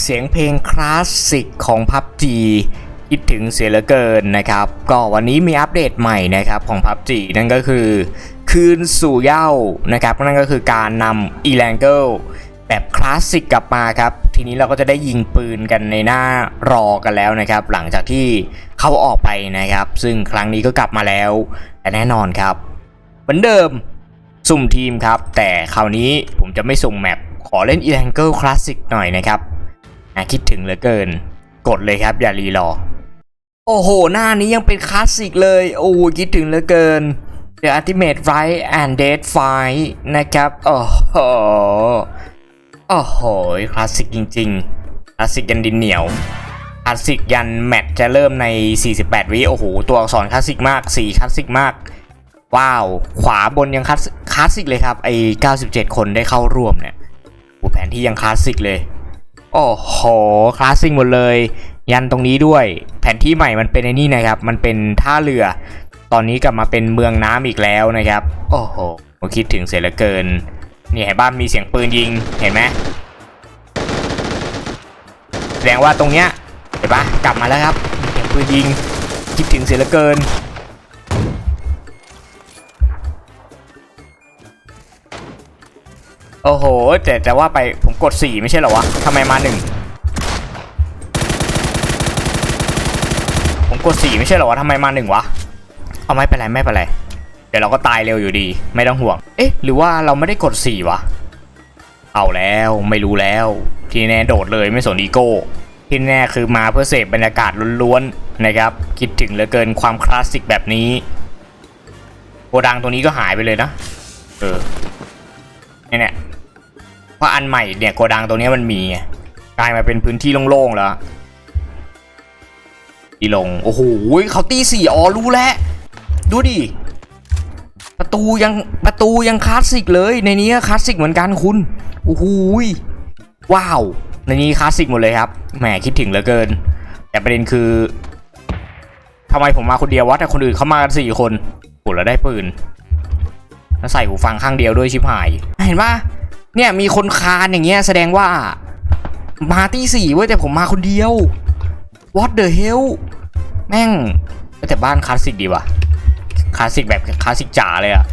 เสียงเพลงคลาสสิกของ PUBG คิดถึงเสียเหลือเกินนะครับ ก็วันนี้มีอัปเดตใหม่นะครับของ PUBG นั่นก็คือ คืนสู่เย้านะครับนั่นก็คือการนำ e l a n g l e แบบคลาสสิกกลับมาครับ ทีนี้เราก็จะได้ยิงปืนกันในหน้ารอกันแล้วนะครับ หลังจากที่เขาออกไปนะครับ ซึ่งครั้งนี้ก็กลับมาแล้วแต่แน่นอนครับ เหมือนเดิมสุ่มทีมครับ แต่คราวนี้ผมจะไม่สุ่มแมป ขอเล่น e l a n g l e Classic หน่อยนะครับนะคิดถึงเหลือเกิน กดเลยครับ อย่ารีรอ โอ้โห หน้านี้ยังเป็นคลาสสิกเลย โอ้คิดถึงเหลือเกิน The Ultimate Right and Dead Fight นะครับ โอ้โห โอ้โห คลาสสิกจริงๆ คลาสสิกยันดินเหนียว คลาสสิกยันแมตช์จะเริ่มใน 48 วิโอ้โห ตัวอักษรคลาสสิกมาก สีคลาสสิกมาก ว้าว ขวาบนยังคลาสสิกเลยครับ ไอ้ 97 คนได้เข้าร่วมเนี่ย แผนที่ยังคลาสสิกเลย โอ้โหคลาสสิกหมดเลย ยันตรงนี้ด้วย แผนที่ใหม่มันเป็นไอ้นี่นะครับ มันเป็นท่าเรือ ตอนนี้กลับมาเป็นเมืองน้ำอีกแล้วนะครับ โอ้โหผมคิดถึงเสียเหลือเกิน นี่เห็นบ้านมีเสียงปืนยิงเห็นไหมแสดงว่าตรงเนี้ยเห็นปะกลับมาแล้วครับเสียงปืนยิงคิดถึงเสียเหลือเกิน โอ้โห แต่แต่ว่าไปผมกด 4 ไม่ใช่เหรอวะทำไมมาหนึ่งผมกด 4 ไม่ใช่เหรอวะทำไมมาหนึ่งวะ เอาไม่เป็นไรไม่เป็นไร เดี๋ยวเราก็ตายเร็วอยู่ดี ไม่ต้องห่วง เอ๊ะ หรือว่าเราไม่ได้กด 4 วะ เอาแล้วไม่รู้แล้ว ทีแน่โดดเลยไม่สนอีโก้ที่แน่คือมาเพื่อเสพบรรยากาศล้วนๆนะครับ คิดถึงเหลือเกินความคลาสสิกแบบนี้โกดังตัวนี้ก็หายไปเลยนะ เออเนี่ย เพราะอันใหม่เนี่ยโกดังตรงนี้มันมีกลายมาเป็นพื้นที่โล่งๆแล้วที่ลงโอ้โหเขาตีสี่อ๋อรู้แล้วดูดิประตูยังประตูยังคลาสสิกเลยในนี้คลาสสิกเหมือนกันคุณโอ้โหว้าว ในนี้คลาสสิกหมดเลยครับแหมคิดถึงเหลือเกิน แต่ประเด็นคือทำไมผมมาคนเดียววะแต่คนอื่นเขามากันสี่คนโหแล้วได้ปืนแล้วใส่หูฟังข้างเดียวด้วยชิบหาย เห็นปะ เนี่ยมีคนคานอย่างเงี้ยแสดงว่ามาตีสี่เว้ยแต่ผมมาคนเดียว what the hell แม่งแต่บ้านคลาสสิกดีว่ะคลาสสิกแบบคลาสสิกจ๋าเลยอะ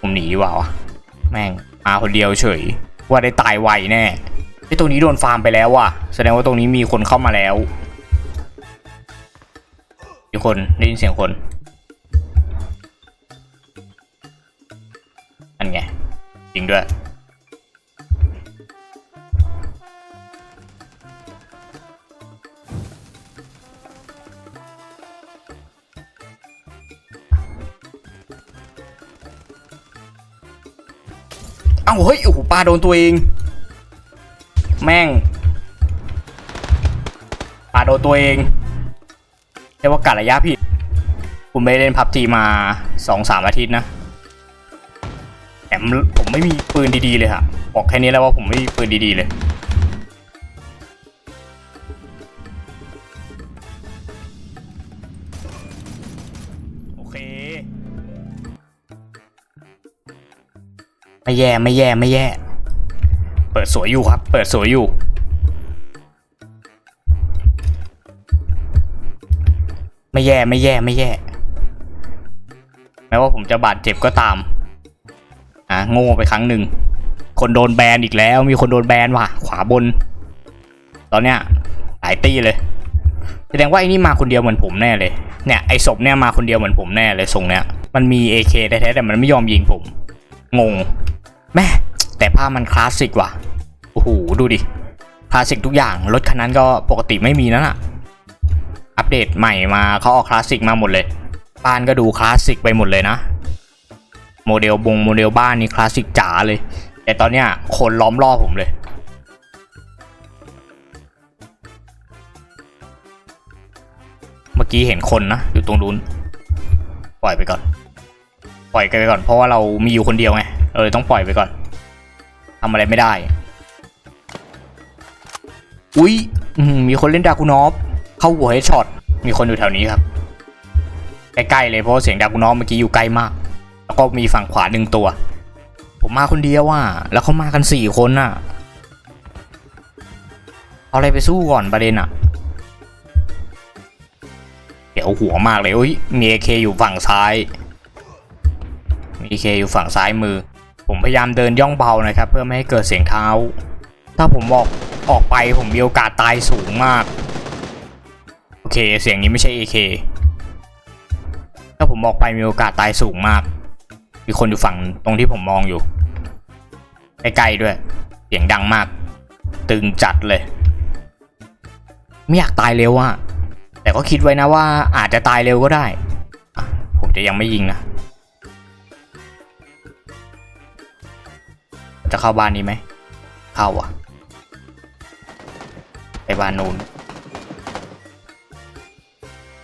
ผมหนีว่าวะแม่งมาคนเดียวเฉย ว่าได้ตายไวแน่ไอ้ตรงนี้โดนฟาร์มไปแล้วว่ะแสดงว่าตรงนี้มีคนเข้ามาแล้วมีคนได้ยินเสียงคนอันไง จริงด้วย เอ้าเฮ้ย โอ้โหปลาโดนตัวเอง แม่งปลาโดนตัวเองเรียกว่ากัดระยะผิดผมไม่ได้เล่นพับจีมาสองสามอาทิตย์นะ มผมไม่มีปืนดีๆเลยค่ะบอกแค่นี้แล้วว่าผมไม่มีปืนดีๆเลย โอเค ไม่แย่ไม่แย่ไม่แย่ เปิดสวยอยู่ครับ เปิดสวยอยู่ไม่แย่ไม่แย่ไม่แย่ แม้ว่าผมจะบาดเจ็บก็ตาม โง่ไปครั้งหนึ่ง คนโดนแบนอีกแล้วมีคนโดนแบนว่ะ ขวาบน ตอนเนี้ยหลายตีเลยแสดงว่าไอ้นี่มาคนเดียวเหมือนผมแน่เลย เนี่ยไอ้ศพเนี่ยมาคนเดียวเหมือนผมแน่เลยทรงเนี้ย มันมี AK แท้ๆแต่มันไม่ยอมยิงผม งง แม่ แต่ภาพมันคลาสสิกว่ะ โอ้โหดูดิ คลาสสิกทุกอย่าง รถคันนั้นก็ปกติไม่มีนั่นอะอัปเดตใหม่มาเขาเอาคลาสสิกมาหมดเลยบ้านก็ดูคลาสสิกไปหมดเลยนะ โมเดลบงโมเดลบ้านนี่คลาสสิกจ๋าเลย แต่ตอนเนี้ยคนล้อมรอบผมเลย เมื่อกี้เห็นคนนะ อยู่ตรงนู้นปล่อยไปก่อน ปล่อยกันไปก่อน เพราะว่าเรามีอยู่คนเดียวไงเออต้องปล่อยไปก่อนทำอะไรไม่ได้ อุ๊ยมีคนเล่นดากูนอฟเข้าหัวเฮดช็อต มีคนอยู่แถวนี้ครับ ใกล้ๆเลยเพราะเสียงดากูนอฟเมื่อกี้อยู่ใกล้มาก แล้วก็มีฝั่งขวาหนึ่งตัว ผมมาคนเดียวอะแล้วเขามากันสี่คนอะ เอาอะไรไปสู้ก่อนประเด็นอะเดี๋ยวหัวมากเลยอุ้ยมีเอเคอยู่ฝั่งซ้าย มีเอเคอยู่ฝั่งซ้ายมือ ผมพยายามเดินย่องเบานะครับ เพื่อไม่ให้เกิดเสียงเท้า ถ้าผมออกออกไปผมมีโอกาสตายสูงมาก โอเคเสียงนี้ไม่ใช่ AK ถ้าผมออกไปมีโอกาสตายสูงมาก มีคนอยู่ฝั่งตรงที่ผมมองอยู่ใกล้ๆด้วย เสียงดังมาก ตึงจัดเลย ไม่อยากตายเร็วอะแต่ก็คิดไว้นะว่าอาจจะตายเร็วก็ได้ ผมจะยังไม่ยิงนะ จะเข้าบ้านนี้ไหม เข้าอะ ไปบ้านนู้น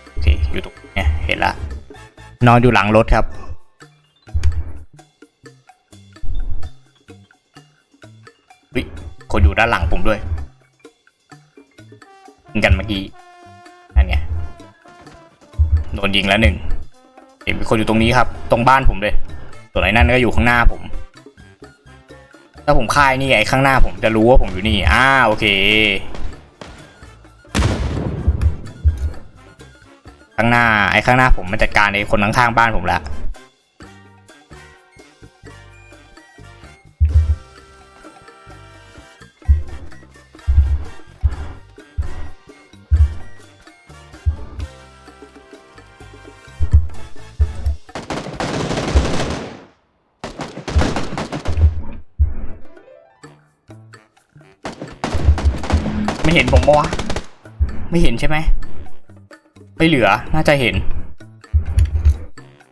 โอเคอยู่ตรงเนี่ยเห็นละ นอนอยู่หลังรถครับ วิคนอยู่ด้านหลังผมด้วยยิงกันเมื่อกี้นั่นไงโดนยิงแล้วหนึ่งเห็นมีคนอยู่ตรงนี้ครับ ตรงบ้านผมเลยส่วนไอ้นั่นก็อยู่ข้างหน้าผม ถ้าผมค่ายนี่ไอ้ข้างหน้าผมจะรู้ว่าผมอยู่นี่อ่าโอเค ข้างหน้าไอ้ข้างหน้าผมมันจัดการไอ้คนข้างๆบ้านผมแล้ว ไม่เห็นผมปะวะ ไม่เห็นใช่ไหมไม่เหลือ น่าจะเห็น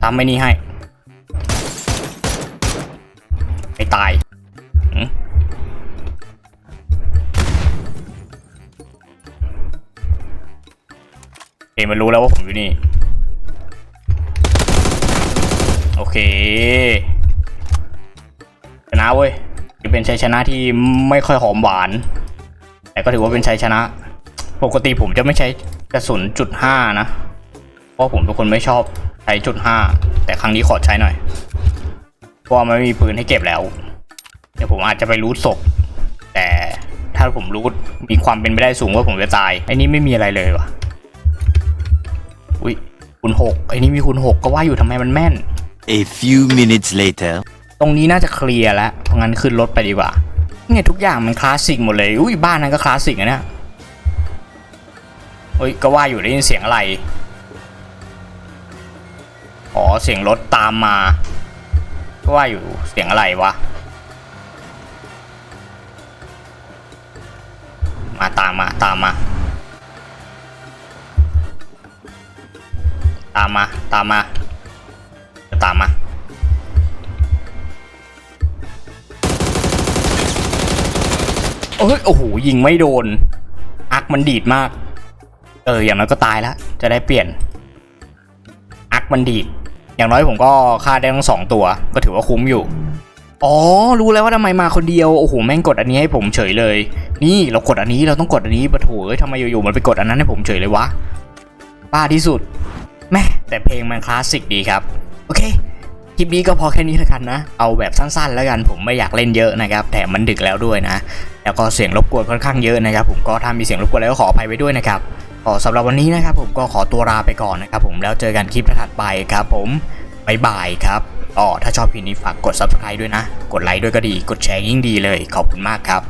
ตามไม่นี่ให้ไม่ตายเอมันรู้แล้วว่าผมอยู่นี่ โอเค ชนะเว้ยจะเป็นชัยชนะที่ไม่ค่อยหอมหวาน แต่ก็ถือว่าเป็นชัยชนะ ปกติผมจะไม่ใช้กระสุนจุดห้านะ เพราะผมเป็นคนไม่ชอบใช้จุดห้าแต่ครั้งนี้ขอใช้หน่อย เพราะว่ามันไม่มีปืนให้เก็บแล้ว เดี๋ยวผมอาจจะไปรูทศพ แต่ถ้าผมรูทมีความเป็นไปได้สูงว่าผมจะตาย ไอ้นี่ไม่มีอะไรเลยวะอุ้ยคุณหกไอ้นี่มีคุณหกก็ว่าอยู่ทำไมมันแม่น A few minutes later. ตรงนี้น่าจะเคลียร์แล้ว เพราะงั้นขึ้นรถไปดีกว่า เนี่ยทุกอย่างมันคลาสสิกหมดเลยอุ้ยบ้านนั้นก็คลาสสิกอะเนี่ยเฮ้ยก็ว่าอยู่ได้ยินเสียงอะไร อ๋อเสียงรถตามมา ก็ว่าอยู่เสียงอะไรวะ มาตามมาตามมา ตามมาตามมาตามมา โอ้ยโอ้โหยิงไม่โดน อักมันดีดมาก เออ อย่างน้อยก็ตายแล้ว จะได้เปลี่ยน อักมันดีด อย่างน้อยผมก็ฆ่าได้ทั้งสองตัว ก็ถือว่าคุ้มอยู่ อ๋อ รู้แล้วว่าทำไมมาคนเดียว โอ้โห แม่งกดอันนี้ให้ผมเฉยเลย นี่เรากดอันนี้เราต้องกดอันนี้ปะโถเอ้ยทำไมอยู่ๆมันไปกดอันนั้นให้ผมเฉยเลยวะ บ้าที่สุด แม่แต่เพลงมันคลาสสิกดีครับ โอเค คลิปนี้ก็พอแค่นี้แล้วกันนะ เอาแบบสั้นๆ แล้วกันผมไม่อยากเล่นเยอะนะครับแถมมันดึกแล้วด้วยนะ แล้วก็เสียงรบกวนค่อนข้างเยอะนะครับ ผมก็ถ้ามีเสียงรบกวนแล้วก็ขออภัยไว้ด้วยนะครับก็สำหรับวันนี้นะครับ ผมก็ขอตัวลาไปก่อนนะครับ ผมแล้วเจอกันคลิปถัดไปครับ ผมบายบายครับอ๋อถ้าชอบคลิปนี้ฝากกด subscribe ด้วยนะ กดไลค์ด้วยก็ดี กดแชร์ยิ่งดีเลย ขอบคุณมากครับ